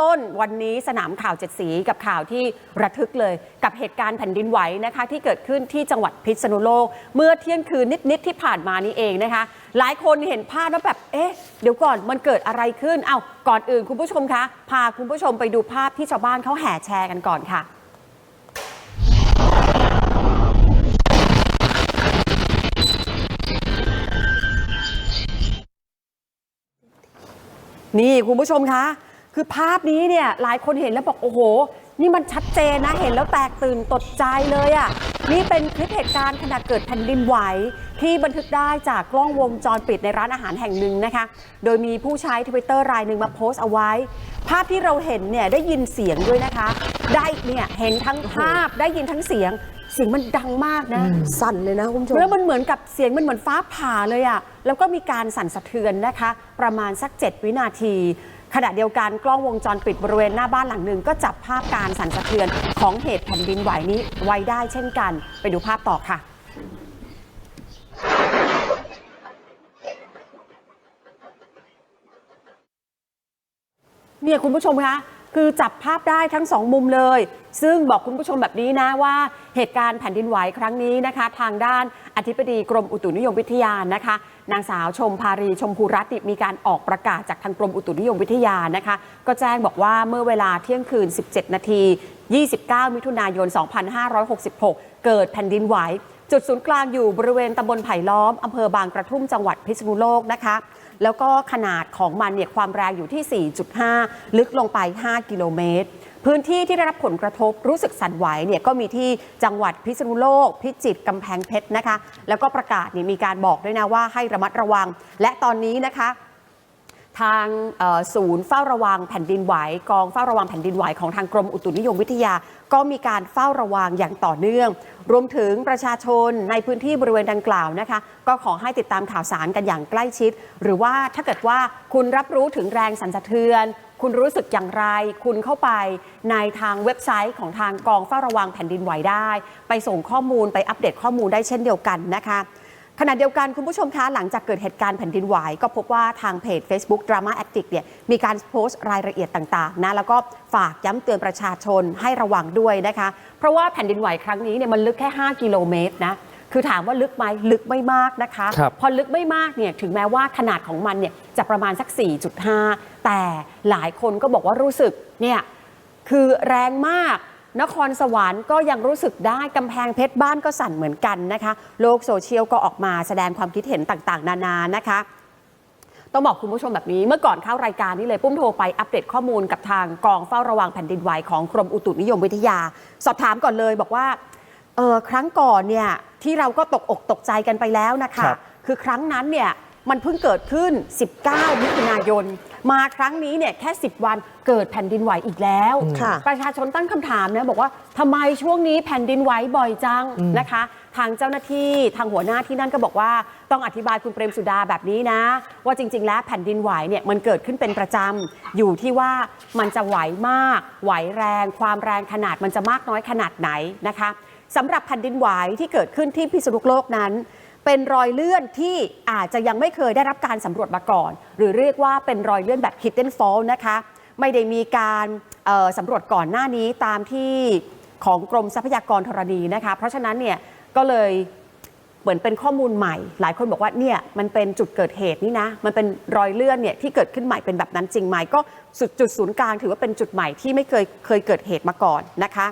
ต้นวันนี้สนามข่าวเจ็ดสีกับข่าวที่ระทึกเลย กับเหตุการณ์แผ่นดินไหวนะคะที่เกิดขึ้นที่จังหวัดพิษณุโลก เมื่อเที่ยงคืนนิด ๆ ที่ผ่านมานี้เองนะคะ หลายคนเห็นภาพแล้วแบบ เอ๊ะ เดี๋ยวก่อนมันเกิดอะไรขึ้น เอาก่อนอื่นคุณผู้ชมคะพาคุณผู้ชมไปดูภาพที่ชาวบ้านเขาแห่แชร์กันก่อนค่ะนี่ คุณผู้ชมคะ คือภาพนี้เนี่ยหลายคนเห็นแล้วบอกโอ้โห นี่มันชัดเจนนะเห็นแล้วแตกตื่นตกใจเลยอะ่ะนี่เป็นคลิปเหตุการณ์ขณะเกิดแผ่นดินไหว ที่บันทึกได้จากกล้องวงจรปิดในร้านอาหารแห่งหนึ่งนะคะ โดยมีผู้ใช้ทวิตเตอร์รายหนึ่งมาโพสต์เอาไว้ ภาพที่เราเห็นเนี่ยได้ยินเสียงด้วยนะคะ ได้เนี่ยเห็นทั้งภาพได้ยินทั้งเสียงเสียงมันดังมากนะ สั่นเลยนะคุณผู้ชมแล้วมันเหมือนกับเสียงมันเหมือนฟ้าผ่าเลยอะ่ะแล้วก็มีการสั่นสะเทือนนะคะ ประมาณสัก 7 วินาที ขณะเดียวกันกล้องวงจรปิดบริเวณหน้าบ้านหลังหนึ่งก็จับภาพการสั่นสะเทือนของเหตุแผ่นดินไหวนี้ไว้ได้เช่นกัน ไปดูภาพต่อค่ะเนี่ยคุณผู้ชมคะ คือจับภาพได้ทั้งสองมุมเลย ซึ่งบอกคุณผู้ชมแบบนี้นะว่าเหตุการณ์แผ่นดินไหวครั้งนี้นะคะ ทางด้านอธิบดีกรมอุตุนิยมวิทยานะคะ นางสาวชมภารีชมพูรัตน์มีการออกประกาศจากทางกรมอุตุนิยมวิทยานะคะ ก็แจ้งบอกว่าเมื่อเวลาเที่ยงคืน 17 นาที 29 มิถุนายน 2566 เกิดแผ่นดินไหวจุดศูนย์กลางอยู่บริเวณตำบลไผ่ล้อมอำเภอบางกระทุ่มจังหวัดพิษณุโลกนะคะ แล้วก็ขนาดของมันเนี่ยความแรงอยู่ที่ 4.5 ลึกลงไป 5 กิโลเมตร พื้นที่ที่ได้รับผลกระทบรู้สึกสั่นไหวเนี่ยก็มีที่จังหวัดพิษณุโลก พิจิตรกำแพงเพชรนะคะ แล้วก็ประกาศเนี่ยมีการบอกด้วยนะว่าให้ระมัดระวัง และตอนนี้นะคะทางศูนย์เฝ้าระวังแผ่นดินไหวกองเฝ้าระวังแผ่นดินไหวของทางกรมอุตุนิยมวิทยา ก็มีการเฝ้าระวังอย่างต่อเนื่อง รวมถึงประชาชนในพื้นที่บริเวณดังกล่าวนะคะ ก็ขอให้ติดตามข่าวสารกันอย่างใกล้ชิด หรือว่าถ้าเกิดว่าคุณรับรู้ถึงแรงสั่นสะเทือน คุณรู้สึกอย่างไร คุณเข้าไปในทางเว็บไซต์ของทางกองเฝ้าระวังแผ่นดินไหวได้ ไปส่งข้อมูลไปอัปเดตข้อมูลได้เช่นเดียวกันนะคะ ขณะเดียวกันคุณผู้ชมคะหลังจากเกิดเหตุการณ์แผ่นดินไหวก็พบว่าทางเพจ Facebook Drama Addict เนี่ยมีการโพสต์รายละเอียดต่างๆนะแล้วก็ฝากย้ำเตือนประชาชนให้ระวังด้วยนะคะ เพราะว่าแผ่นดินไหวครั้งนี้เนี่ยมันลึกแค่ 5 กิโลเมตรนะคือถามว่าลึกไหมลึกไม่มากนะคะครับพอลึกไม่มากเนี่ยถึงแม้ว่าขนาดของมันเนี่ยจะประมาณสัก 4.5 แต่หลายคนก็บอกว่ารู้สึกเนี่ยคือแรงมาก นครสวรรค์ก็ยังรู้สึกได้กำแพงเพชรบ้านก็สั่นเหมือนกันนะคะ โลกโซเชียลก็ออกมาแสดงความคิดเห็นต่างๆ นานานะคะ ต้องบอกคุณผู้ชมแบบนี้เมื่อก่อนเข้ารายการนี้เลย ปุ้มโทรไปอัปเดตข้อมูลกับทางกองเฝ้าระวังแผ่นดินไหวของกรมอุตุนิยมวิทยา สอบถามก่อนเลยบอกว่าเออครั้งก่อนเนี่ยที่เราก็ตกอกตกใจกันไปแล้วนะคะครับคือครั้งนั้นเนี่ย มันเพิ่งเกิดขึ้น 19 มิถุนายน มาครั้งนี้เนี่ยแค่ 10 วันเกิดแผ่นดินไหวอีกแล้ว ค่ะประชาชนตั้งคำถามนะบอกว่าทำไมช่วงนี้แผ่นดินไหวบ่อยจังนะคะ ทางเจ้าหน้าที่ทางหัวหน้าที่นั่นก็บอกว่าต้องอธิบายคุณเปรมสุดาแบบนี้นะ ว่าจริง ๆ แล้วแผ่นดินไหวเนี่ยมันเกิดขึ้นเป็นประจำอยู่ที่ว่ามันจะไหวมาก ไหวแรง ความแรงขนาดมันจะมากน้อยขนาดไหนนะคะ สำหรับแผ่นดินไหวที่เกิดขึ้นที่พิษณุโลกนั้น เป็นรอยเลื่อนที่อาจจะยังไม่เคยได้รับการสำรวจมาก่อน หรือเรียกว่าเป็นรอยเลื่อนแบบ hidden fault นะคะ ไม่ได้มีการสำรวจก่อนหน้านี้ตามที่ของกรมทรัพยากรธรณีนะคะ เพราะฉะนั้นเนี่ยก็เลยเหมือนเป็นข้อมูลใหม่ หลายคนบอกว่าเนี่ยมันเป็นจุดเกิดเหตุนี่นะ มันเป็นรอยเลื่อนเนี่ยที่เกิดขึ้นใหม่เป็นแบบนั้นจริงไหมก็สุดจุดศูนย์กลางถือว่าเป็นจุดใหม่ที่ไม่เคยเคยเกิดเหตุมาก่อนนะคะ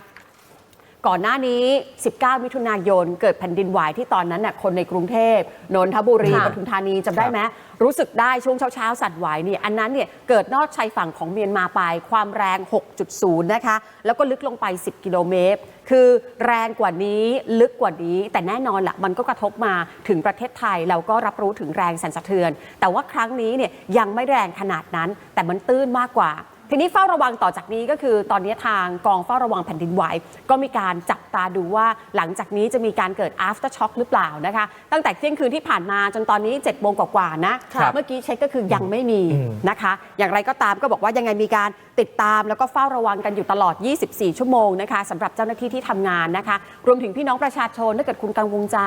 ก่อนหน้านี้ 19 มิถุนายน เกิดแผ่นดินไหวที่ตอนนั้นน่ะคนในกรุงเทพนนทบุรีค่ะปทุมธานีจำได้ไหมรู้สึกได้ช่วงเช้าๆ สั่นไหวเนี่ยอันนั้นเนี่ยเกิดนอกชายฝั่งของเมียนมาไปความแรง 6.0 นะคะ แล้วก็ลึกลงไป 10 กิโลเมตร คือแรงกว่านี้ลึกกว่านี้ แต่แน่นอนละมันก็กระทบมาถึงประเทศไทยเราก็รับรู้ถึงแรงสั่นสะเทือน แต่ว่าครั้งนี้เนี่ยยังไม่แรงขนาดนั้น แต่มันตื้นมากกว่า ทีนี้เฝ้าระวังต่อจากนี้ก็คือ ตอนนี้ทางกองเฝ้าระวังแผ่นดินไหวก็มีการจับตาดูว่าหลังจากนี้จะมีการเกิด after shock หรือเปล่านะคะ ตั้งแต่เที่ยงคืนที่ผ่านมาจนตอนนี้7จ็ดโมงกว่าๆนะครับ เมื่อกี้เช็คก็คือยังไม่มีอืมนะคะ อย่างไรก็ตามก็บอกว่ายังไงมีการ ติดตามแล้วก็เฝ้าระวังกันอยู่ตลอด 24 ชั่วโมงนะคะสำหรับเจ้าหน้าที่ที่ทำงานนะคะ รวมถึงพี่น้องประชาชนถ้าเกิดคุณกังวลใจ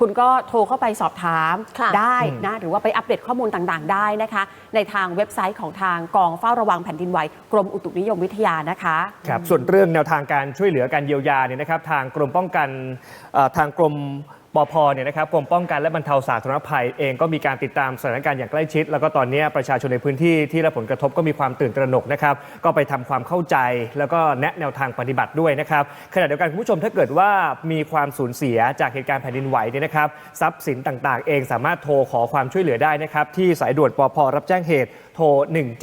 คุณก็โทรเข้าไปสอบถามค่ะได้นะหรือว่าไปอัปเดตข้อมูลต่างๆ ได้นะคะ ในทางเว็บไซต์ของทางกองเฝ้าระวังแผ่นดินไหวกรมอุตุนิยมวิทยานะคะครับส่วนเรื่องแนวทางการช่วยเหลือการเยียวยาเนี่ยนะครับทางกรมป้องกันเอ่อทางกรม ปพเนี่ยนะครับกรมป้องกันและบรรเทาสาธารณภัยเองก็มีการติดตามสถานการณ์อย่างใกล้ชิด แล้วก็ตอนนี้ประชาชนในพื้นที่ที่ได้ผลกระทบก็มีความตื่นตระหนกนะครับก็ไปทำความเข้าใจ แล้วก็แนะแนวทางปฏิบัติด้วยนะครับขณะเดียวกันคุณผู้ชมถ้าเกิดว่ามีความสูญเสียจากเหตุการณ์แผ่นดินไหวเนี่ยนะครับทรัพย์สินต่างๆ เองสามารถโทรขอความช่วยเหลือได้นะครับที่สายด่วนปพรับแจ้งเหตุโทร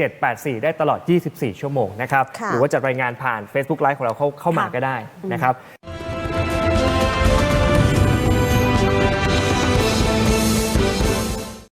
1784 ได้ตลอด 24 ชั่วโมงนะครับค่ะหรือว่าจะรายงานผ่าน Facebook Live ของเราเข้าเข้ามาค่ะก็ได้นะครับ